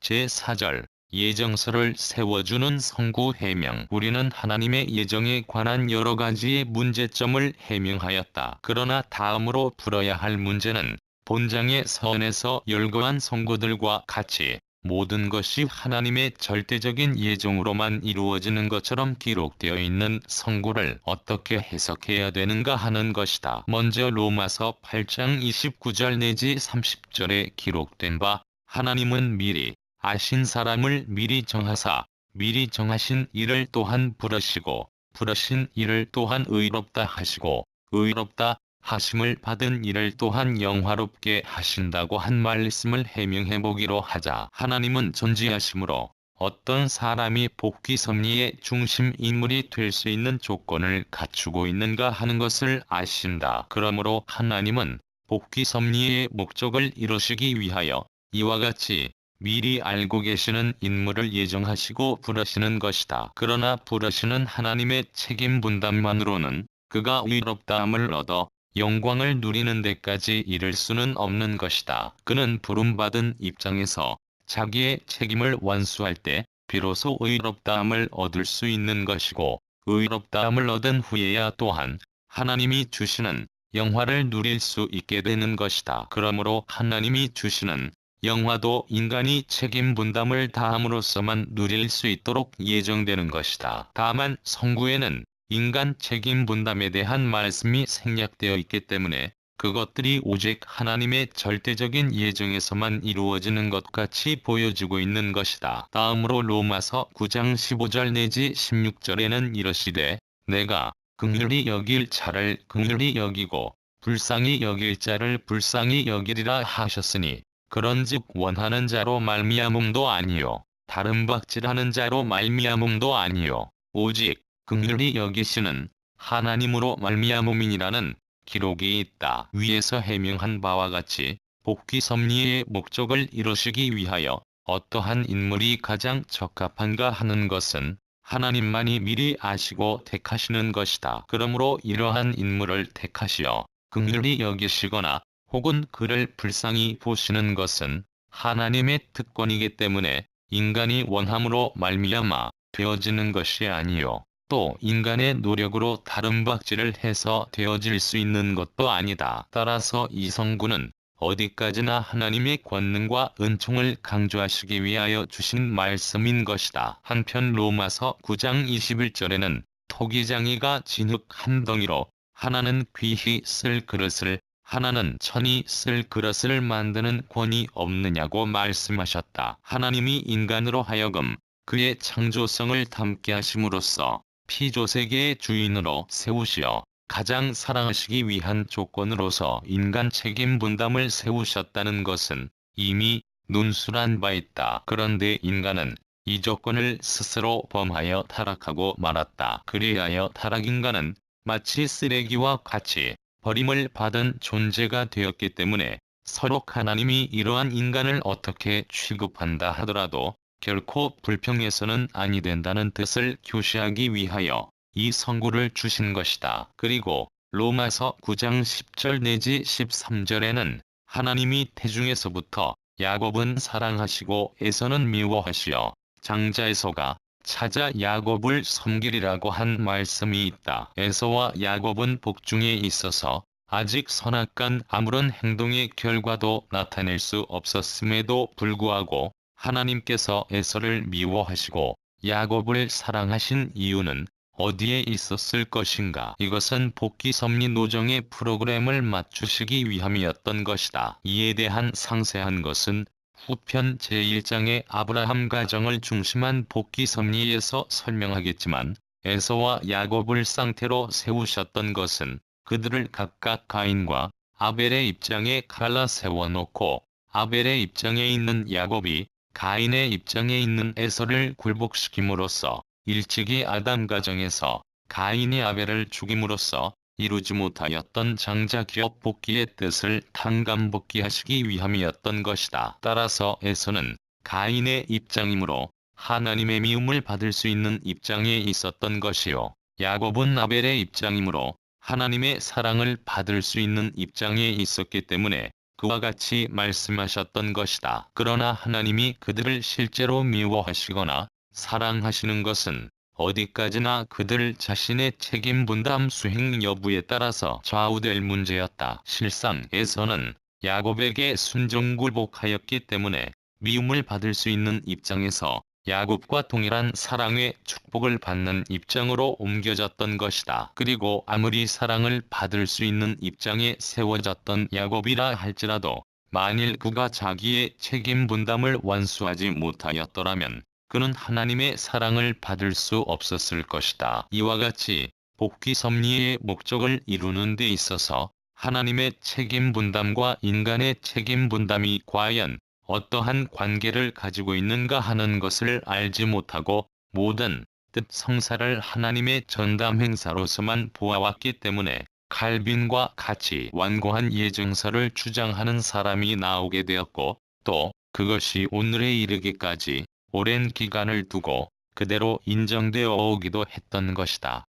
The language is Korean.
제4절 예정서를 세워주는 성구 해명 우리는 하나님의 예정에 관한 여러 가지의 문제점을 해명하였다. 그러나 다음으로 풀어야 할 문제는 본장의 서원에서 열거한 성구들과 같이 모든 것이 하나님의 절대적인 예정으로만 이루어지는 것처럼 기록되어 있는 성구를 어떻게 해석해야 되는가 하는 것이다. 먼저 로마서 8장 29절 내지 30절에 기록된 바 하나님은 미리 아신 사람을 미리 정하사 미리 정하신 이를 또한 부르시고 부르신 이를 또한 의롭다 하시고 의롭다 하심을 받은 이를 또한 영화롭게 하신다고 한 말씀을 해명해 보기로 하자 하나님은 존재하심으로 어떤 사람이 복귀 섭리의 중심 인물이 될 수 있는 조건을 갖추고 있는가 하는 것을 아신다. 그러므로 하나님은 복귀 섭리의 목적을 이루시기 위하여 이와 같이 미리 알고 계시는 인물을 예정하시고 부르시는 것이다. 그러나 부르시는 하나님의 책임 분담만으로는 그가 의롭다함을 얻어 영광을 누리는 데까지 이를 수는 없는 것이다. 그는 부름받은 입장에서 자기의 책임을 완수할 때 비로소 의롭다함을 얻을 수 있는 것이고 의롭다함을 얻은 후에야 또한 하나님이 주시는 영화를 누릴 수 있게 되는 것이다. 그러므로 하나님이 주시는 영화도 인간이 책임 분담을 다함으로써만 누릴 수 있도록 예정되는 것이다. 다만 성구에는 인간 책임 분담에 대한 말씀이 생략되어 있기 때문에 그것들이 오직 하나님의 절대적인 예정에서만 이루어지는 것 같이 보여지고 있는 것이다. 다음으로 로마서 9장 15절 내지 16절에는 이러시되 내가 긍휼히 여길 자를 긍휼히 여기고 불쌍히 여길 자를 불쌍히 여기리라 하셨으니 그런즉 원하는 자로 말미암음도 아니요 다른 박질하는 자로 말미암음도 아니요 오직 긍휼히 여기시는 하나님으로 말미암음이니라는 기록이 있다. 위에서 해명한 바와 같이 복귀 섭리의 목적을 이루시기 위하여 어떠한 인물이 가장 적합한가 하는 것은 하나님만이 미리 아시고 택하시는 것이다. 그러므로 이러한 인물을 택하시어 긍휼히 여기시거나 혹은 그를 불쌍히 보시는 것은 하나님의 특권이기 때문에 인간이 원함으로 말미암아 되어지는 것이 아니요. 또 인간의 노력으로 다른 박질을 해서 되어질 수 있는 것도 아니다. 따라서 이성구는 어디까지나 하나님의 권능과 은총을 강조하시기 위하여 주신 말씀인 것이다. 한편 로마서 9장 21절에는 토기장이가 진흙 한 덩이로 하나는 귀히 쓸 그릇을 하나는 천이 쓸 그릇을 만드는 권이 없느냐고 말씀하셨다. 하나님이 인간으로 하여금 그의 창조성을 담게 하심으로써 피조세계의 주인으로 세우시어 가장 사랑하시기 위한 조건으로서 인간 책임 분담을 세우셨다는 것은 이미 논술한 바 있다. 그런데 인간은 이 조건을 스스로 범하여 타락하고 말았다. 그리하여 타락인간은 마치 쓰레기와 같이 버림을 받은 존재가 되었기 때문에 서로 하나님이 이러한 인간을 어떻게 취급한다 하더라도 결코 불평해서는 아니 된다는 뜻을 교시하기 위하여 이 성구를 주신 것이다. 그리고 로마서 9장 10절 내지 13절에는 하나님이 태중에서부터 야곱은 사랑하시고 에서는 미워하시어 장자에서가 찾아 야곱을 섬기리라고 한 말씀이 있다. 에서와 야곱은 복중에 있어서 아직 선악간 아무런 행동의 결과도 나타낼 수 없었음에도 불구하고 하나님께서 에서를 미워하시고 야곱을 사랑하신 이유는 어디에 있었을 것인가? 이것은 복귀 섭리 노정의 프로그램을 맞추시기 위함이었던 것이다. 이에 대한 상세한 것은 후편 제1장의 아브라함 가정을 중심한 복귀 섭리에서 설명하겠지만 에서와 야곱을 상태로 세우셨던 것은 그들을 각각 가인과 아벨의 입장에 갈라 세워놓고 아벨의 입장에 있는 야곱이 가인의 입장에 있는 에서를 굴복시킴으로써 일찍이 아담 가정에서 가인이 아벨을 죽임으로써 이루지 못하였던 장자 기업 복귀의 뜻을 탕감복귀하시기 위함이었던 것이다. 따라서 에서는 가인의 입장이므로 하나님의 미움을 받을 수 있는 입장에 있었던 것이요. 야곱은 아벨의 입장이므로 하나님의 사랑을 받을 수 있는 입장에 있었기 때문에 그와 같이 말씀하셨던 것이다. 그러나 하나님이 그들을 실제로 미워하시거나 사랑하시는 것은 어디까지나 그들 자신의 책임 분담 수행 여부에 따라서 좌우될 문제였다. 실상에서는 야곱에게 순종 굴복하였기 때문에 미움을 받을 수 있는 입장에서 야곱과 동일한 사랑의 축복을 받는 입장으로 옮겨졌던 것이다. 그리고 아무리 사랑을 받을 수 있는 입장에 세워졌던 야곱이라 할지라도 만일 그가 자기의 책임 분담을 완수하지 못하였더라면 그는 하나님의 사랑을 받을 수 없었을 것이다. 이와 같이 복귀 섭리의 목적을 이루는 데 있어서 하나님의 책임 분담과 인간의 책임 분담이 과연 어떠한 관계를 가지고 있는가 하는 것을 알지 못하고 모든 뜻 성사를 하나님의 전담 행사로서만 보아왔기 때문에 칼빈과 같이 완고한 예정서를 주장하는 사람이 나오게 되었고 또 그것이 오늘에 이르기까지 오랜 기간을 두고 그대로 인정되어 오기도 했던 것이다.